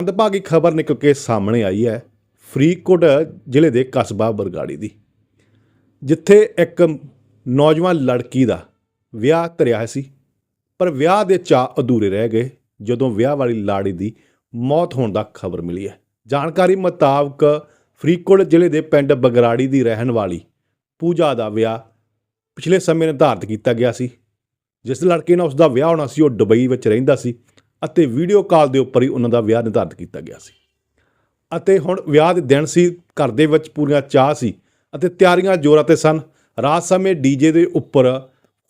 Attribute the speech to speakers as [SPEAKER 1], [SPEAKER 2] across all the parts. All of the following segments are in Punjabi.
[SPEAKER 1] ਮੰਦਭਾਗੀ ਖਬਰ ਨਿਕਲ ਕੇ ਸਾਹਮਣੇ ਆਈ ਹੈ ਫਰੀਦਕੋਟ ਜ਼ਿਲ੍ਹੇ ਦੇ ਕਸਬਾ ਬਰਗਾੜੀ ਦੀ, ਜਿੱਥੇ ਇੱਕ ਨੌਜਵਾਨ ਲੜਕੀ ਦਾ ਵਿਆਹ ਧਰਿਆ ਸੀ, ਪਰ ਵਿਆਹ ਦੇ ਚਾਅ ਅਧੂਰੇ ਰਹਿ ਗਏ, ਜਦੋਂ ਵਿਆਹ ਵਾਲੀ ਲਾੜੀ ਦੀ ਮੌਤ ਹੋਣ ਦਾ ਖਬਰ ਮਿਲੀ ਹੈ। ਜਾਣਕਾਰੀ ਮੁਤਾਬਕ ਫਰੀਦਕੋਟ ਜ਼ਿਲ੍ਹੇ ਦੇ ਪਿੰਡ ਬਗਰਾੜੀ ਦੀ ਰਹਿਣ ਵਾਲੀ ਪੂਜਾ ਦਾ ਵਿਆਹ ਪਿਛਲੇ ਸਮੇਂ ਨਿਰਧਾਰਤ ਕੀਤਾ ਗਿਆ ਸੀ, ਜਿਸ ਲੜਕੇ ਨਾਲ ਉਸ ਦਾ ਵਿਆਹ ਹੋਣਾ ਸੀ, ਉਹ ਦੁਬਈ ਵਿੱਚ ਰਹਿੰਦਾ ਸੀ। ਅਤੇ ਵੀਡੀਓ ਕਾਲ ਦੇ ਉੱਪਰ ਹੀ ਉਹਨਾਂ ਦਾ ਵਿਆਹ ਨਿਰਧਾਰਤ ਕੀਤਾ ਗਿਆ ਸੀ। ਅਤੇ ਹੁਣ ਵਿਆਹ ਦੇ ਦਿਨ ਸੀ, ਘਰ ਦੇ ਵਿੱਚ ਪੂਰੀਆਂ ਚਾਹ ਸੀ ਅਤੇ ਤਿਆਰੀਆਂ ਜ਼ੋਰਾਂ ਤੇ ਸਨ। ਰਾਤ ਸਮੇਂ ਡੀਜੇ ਦੇ ਉੱਪਰ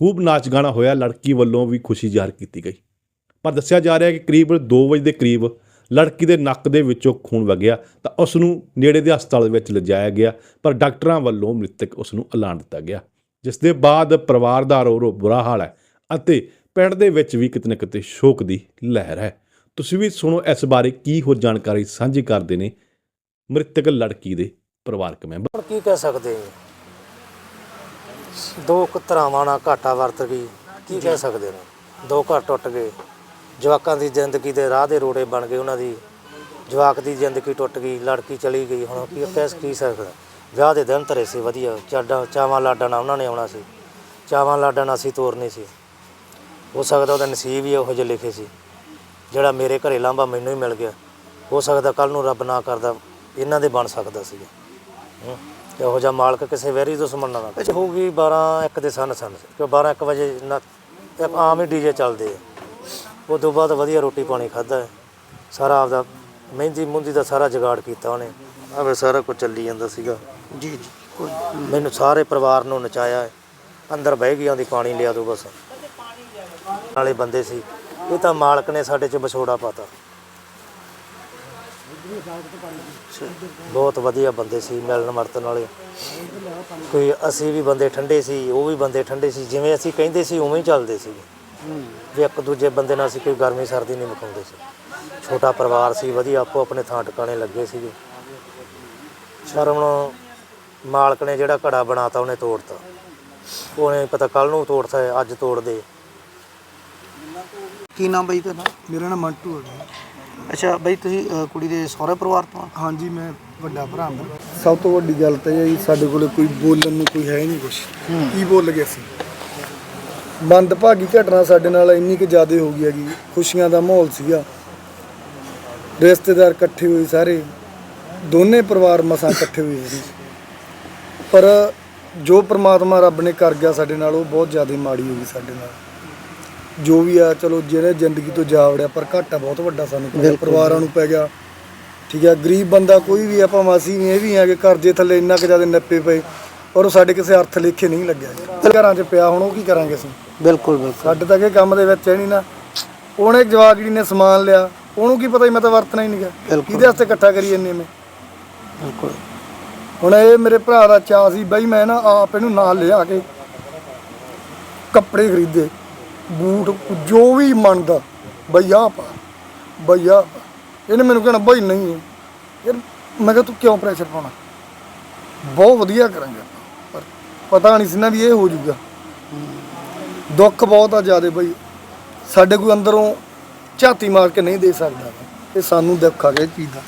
[SPEAKER 1] ਖੂਬ ਨਾਚ ਗਾਣਾ ਹੋਇਆ, ਲੜਕੀ ਵੱਲੋਂ ਵੀ ਖੁਸ਼ੀ ਜ਼ਾਹਰ ਕੀਤੀ ਗਈ। ਪਰ ਦੱਸਿਆ ਜਾ ਰਿਹਾ ਹੈ ਕਿ ਕਰੀਬ 2 ਵਜੇ ਦੇ ਕਰੀਬ ਲੜਕੀ ਦੇ ਨੱਕ ਦੇ ਵਿੱਚੋਂ ਖੂਨ ਵਗਿਆ ਤਾਂ ਉਸ ਨੂੰ ਨੇੜੇ ਦੇ ਹਸਪਤਾਲ ਵਿੱਚ ਲਿਜਾਇਆ ਗਿਆ, ਪਰ ਡਾਕਟਰਾਂ ਵੱਲੋਂ ਮ੍ਰਿਤਕ ਉਸ ਨੂੰ ਐਲਾਨ ਦਿੱਤਾ ਗਿਆ। ਜਿਸ ਦੇ ਬਾਅਦ ਪਰਿਵਾਰ ਦਾ ਰੋ ਰੋ ਬੁਰਾ ਹਾਲ ਹੈ ਅਤੇ ਪਿੰਡ ਦੇ ਵਿੱਚ ਵੀ ਕਿਤੇ ਨਾ ਕਿਤੇ ਸ਼ੋਕ ਦੀ ਲਹਿਰ ਹੈ। ਤੁਸੀਂ ਵੀ ਸੁਣੋ ਇਸ ਬਾਰੇ ਕੀ ਹੋਰ ਜਾਣਕਾਰੀ ਸਾਂਝੀ ਕਰਦੇ ਨੇ ਮ੍ਰਿਤਕ ਲੜਕੀ ਦੇ ਪਰਿਵਾਰਕ ਮੈਂਬਰ।
[SPEAKER 2] ਹੁਣ ਕੀ ਕਹਿ ਸਕਦੇ? ਹਾਂ ਦੋ ਕੁ ਧਰਾਵਾਂ ਨਾਲ ਘਾਟਾ ਵਰਤ ਗਈ। ਕੀ ਕਹਿ ਸਕਦੇ ਨੇ? ਦੋ ਘਰ ਟੁੱਟ ਗਏ। ਜਵਾਕਾਂ ਦੀ ਜ਼ਿੰਦਗੀ ਦੇ ਰਾਹ ਦੇ ਰੋੜੇ ਬਣ ਗਏ ਉਹਨਾਂ ਦੀ। ਜਵਾਕ ਦੀ ਜ਼ਿੰਦਗੀ ਟੁੱਟ ਗਈ, ਲੜਕੀ ਚਲੀ ਗਈ। ਹੁਣ ਕੀ ਕਹਿ ਕੀ ਸਕਦਾ ਵਿਆਹ ਦੇ ਦਿਨ ਧਰੇ ਸੀ, ਵਧੀਆ। ਚਾਡਾ, ਚਾਵਾਂ, ਲਾਡਾਂ ਨਾਲ ਉਹਨਾਂ ਨੇ ਆਉਣਾ ਸੀ। ਚਾਵਾਂ, ਲਾਡਾਂ ਨਾਲ ਅਸੀਂ ਤੋਰਨੀ ਸੀ। ਹੋ ਸਕਦਾ ਉਹਦਾ ਨਸੀਬ ਹੀ ਇਹੋ ਜਿਹੇ ਲਿਖੇ ਸੀ ਜਿਹੜਾ ਮੇਰੇ ਘਰੇ ਲਾਂਭਾ ਮੈਨੂੰ ਹੀ ਮਿਲ ਗਿਆ। ਹੋ ਸਕਦਾ ਕੱਲ ਨੂੰ ਰੱਬ ਨਾ ਕਰਦਾ ਇਹਨਾਂ ਦੇ ਬਣ ਸਕਦਾ ਹੂੰ। ਤੇ ਇਹੋ ਜਿਹਾ ਮਾਲਕ ਕਿਸੇ ਵੈਰੀ ਦੁਸ਼ਮਣ ਨਾਲ ਨਾ ਹੋਊਗੀ 12 1 ਦੇ ਸਨ ਸਨ ਕਿ 12 1 ਵਜੇ ਨਾ ਇੱਕ ਆਮ ਹੀ ਡੀਜੇ ਚੱਲਦੇ ਆ। ਉਸ ਤੋਂ ਬਾਅਦ ਵਧੀਆ ਰੋਟੀ ਪਾਣੀ ਖਾਦਾ ਸਾਰਾ ਆਪਦਾ ਮਹਿੰਦੀ ਮੁੰਦੀ ਦਾ ਸਾਰਾ ਜੁਗਾੜ ਕੀਤਾ ਉਹਨੇ। ਆਵੇ ਸਾਰਾ ਕੁਝ ਚੱਲੀ ਜਾਂਦਾ ਸੀਗਾ।
[SPEAKER 3] ਜੀ ਜੀ
[SPEAKER 2] ਮੈਨੂੰ ਸਾਰੇ ਪਰਿਵਾਰ ਨੂੰ ਨਚਾਇਆ ਹੈ। ਅੰਦਰ ਬਹਿ ਗਈ ਆਂਦੀ ਪਾਣੀ ਲਿਆ ਦੋ ਬਸ। ਨਾਲੇ ਬੰਦੇ ਸੀ। ਇਹ ਤਾਂ ਮਾਲਕ ਨੇ ਸਾਡੇ 'ਚ ਵਿਛੋੜਾ ਪਾਤਾ। ਬਹੁਤ ਵਧੀਆ ਬੰਦੇ ਸੀ, ਮਿਲਣ ਵਰਤਣ ਵਾਲੇ। ਕੋਈ ਅਸੀਂ ਵੀ ਬੰਦੇ ਠੰਡੇ ਸੀ, ਉਹ ਵੀ ਬੰਦੇ ਠੰਡੇ ਸੀ, ਜਿਵੇਂ ਅਸੀਂ ਕਹਿੰਦੇ ਸੀ, ਉਵੇਂ ਹੀ ਚੱਲਦੇ ਸੀ। ਵੀ ਇੱਕ ਦੂਜੇ ਬੰਦੇ ਨਾਲ ਅਸੀਂ ਕੋਈ ਗਰਮੀ ਸਰਦੀ ਨਹੀਂ ਵਿਖਾਉਂਦੇ ਸੀ। ਛੋਟਾ ਪਰਿਵਾਰ ਸੀ, ਵਧੀਆ, ਆਪੋ ਆਪਣੇ ਥਾਂ ਟਿਕਾਣੇ ਲੱਗੇ ਸੀਗੇ। ਸ਼ਰਮ ਮਾਲਕ ਨੇ ਜਿਹੜਾ ਘੜਾ ਬਣਾਤਾ, ਉਹਨੇ ਤੋੜਤਾ। ਉਹਨੇ ਪਤਾ ਕੱਲ ਨੂੰ ਤੋੜਤਾ, ਅੱਜ ਤੋੜ ਦੇ
[SPEAKER 3] ਕੀ ਨਾਮ ਬਈ ਤੁਹਾਡਾ?
[SPEAKER 4] ਮੇਰਾ ਨਾਮ ਮੰਟੂ ਹੈ ਜੀ।
[SPEAKER 3] ਅੱਛਾ ਬਈ ਤੁਸੀਂ ਅ, ਕੁੜੀ ਦੇ ਸਹੁਰੇ ਪਰਿਵਾਰ ਤੋਂ ਆ?
[SPEAKER 4] ਹਾਂਜੀ ਮੈਂ ਵੱਡਾ ਭਰਾ ਹਾਂ ਸਭ ਤੋਂ ਵੱਡੀ ਗੱਲ ਤਾਂ ਇਹ ਹੈ ਜੀ ਸਾਡੇ ਕੋਲੇ ਕੋਈ ਬੋਲਣ ਨੂੰ ਕੋਈ ਹੈ ਹੀ ਨਹੀਂ ਕੁਛ। ਕੀ ਬੋਲ ਗਏ ਅਸੀਂ? ਮੰਦਭਾਗੀ ਘਟਨਾ ਸਾਡੇ ਨਾਲ ਇੰਨੀ ਕੁ ਜ਼ਿਆਦਾ ਹੋ ਗਈ ਹੈਗੀ ਖੁਸ਼ੀਆਂ ਦਾ ਮਾਹੌਲ ਸੀਗਾ। ਰਿਸ਼ਤੇਦਾਰ ਇਕੱਠੇ ਹੋਏ ਸਾਰੇ ਦੋਨੇ ਪਰਿਵਾਰ ਮਸਾਂ ਇਕੱਠੇ ਹੋਏ ਸੀ। ਪਰ ਜੋ ਪ੍ਰਮਾਤਮਾ ਰੱਬ ਨੇ ਕਰ ਗਿਆ ਸਾਡੇ ਨਾਲ ਉਹ ਬਹੁਤ ਜ਼ਿਆਦਾ ਮਾੜੀ ਹੋ ਗਈ ਸਾਡੇ ਨਾਲ। ਜੋ ਵੀ ਆ ਚਲੋ ਜਿਹੜੇ ਜ਼ਿੰਦਗੀ ਤੋਂ ਜਾ ਵੜਿਆ ਪਰ ਘਾਟਾ ਬਹੁਤ ਵੱਡਾ ਸਾਨੂੰ ਪੈ ਗਿਆ ਪਰਿਵਾਰਾਂ ਨੂੰ ਪੈ ਗਿਆ। ਠੀਕ ਹੈ ਗਰੀਬ ਬੰਦਾ ਕੋਈ ਵੀ ਆ ਭਾਵੇਂ ਅਸੀਂ ਵੀ ਇਹ ਵੀ ਆ ਕਿ ਕਰਜ਼ੇ ਥੱਲੇ ਇੰਨਾ ਕੁ ਜ਼ਿਆਦਾ ਨੱਪੇ ਪਏ ਔਰ ਉਹ ਸਾਡੇ ਕਿਸੇ ਅਰਥ ਲੇਖੇ ਨਹੀਂ ਲੱਗਿਆ। ਜੀ। ਘਰਾਂ 'ਚ ਪਿਆ ਹੁਣ ਉਹ ਕੀ ਕਰਾਂਗੇ ਅਸੀਂ?
[SPEAKER 3] ਬਿਲਕੁਲ ਬਿਲਕੁਲ।
[SPEAKER 4] ਸਾਡੇ ਤਾਂ ਇਹ ਕੰਮ ਦੇ ਵਿੱਚ ਹੈ ਨਹੀਂ ਨਾ। ਉਹਨੇ ਜਵਾਕ ਜਿਹੜੀ ਨੇ ਸਮਾਨ ਲਿਆ ਉਹਨੂੰ ਕੀ ਪਤਾ ਸੀ ਮੈਂ ਤਾਂ ਵਰਤਣਾ ਹੀ ਨਹੀਂ ਗਾ
[SPEAKER 3] ਬਿਲਕੁਲ।
[SPEAKER 4] ਕਿਹਦੇ ਵਾਸਤੇ ਇਕੱਠਾ ਕਰੀ ਜੰਨੇ ਮੈਂ?
[SPEAKER 3] ਬਿਲਕੁਲ।
[SPEAKER 4] ਹੁਣ ਇਹ ਮੇਰੇ ਭਰਾ ਦਾ ਚਾਅ ਸੀ ਬਈ ਮੈਂ ਨਾ ਆਪ ਇਹਨੂੰ ਨਾਲ ਲਿਆ ਕੇ ਕੱਪੜੇ ਖਰੀਦੇ। ਬੂਟ, ਜੋ ਵੀ ਮੰਨਦਾ ਬਈ ਆਹ ਪਾ ਬਈ ਆਹ ਪਾ। ਇਹਨੇ ਮੈਨੂੰ ਕਹਿਣਾ ਬਈ ਨਹੀਂ, ਯਾਰ ਮੈਂ ਕਿਹਾ ਤੂੰ ਕਿਉਂ ਪ੍ਰੈਸ਼ਰ ਪਾਉਣਾ ਬਹੁਤ ਵਧੀਆ ਕਰਾਂਗੇ ਆਪਾਂ। ਪਰ ਪਤਾ ਨਹੀਂ ਸੀ ਨਾ ਵੀ ਇਹ ਹੋ ਜਾਊਗਾ ਦੁੱਖ ਬਹੁਤ ਆ ਜਿਆਦੇ ਬਈ ਸਾਡੇ ਕੋਈ ਅੰਦਰੋਂ ਝਾਤੀ ਮਾਰ ਕੇ ਨਹੀਂ ਦੇ ਸਕਦਾ ਇਹ ਸਾਨੂੰ ਦੁੱਖ ਆ ਗਿਆ ਇਹ ਚੀਜ਼ ਦਾ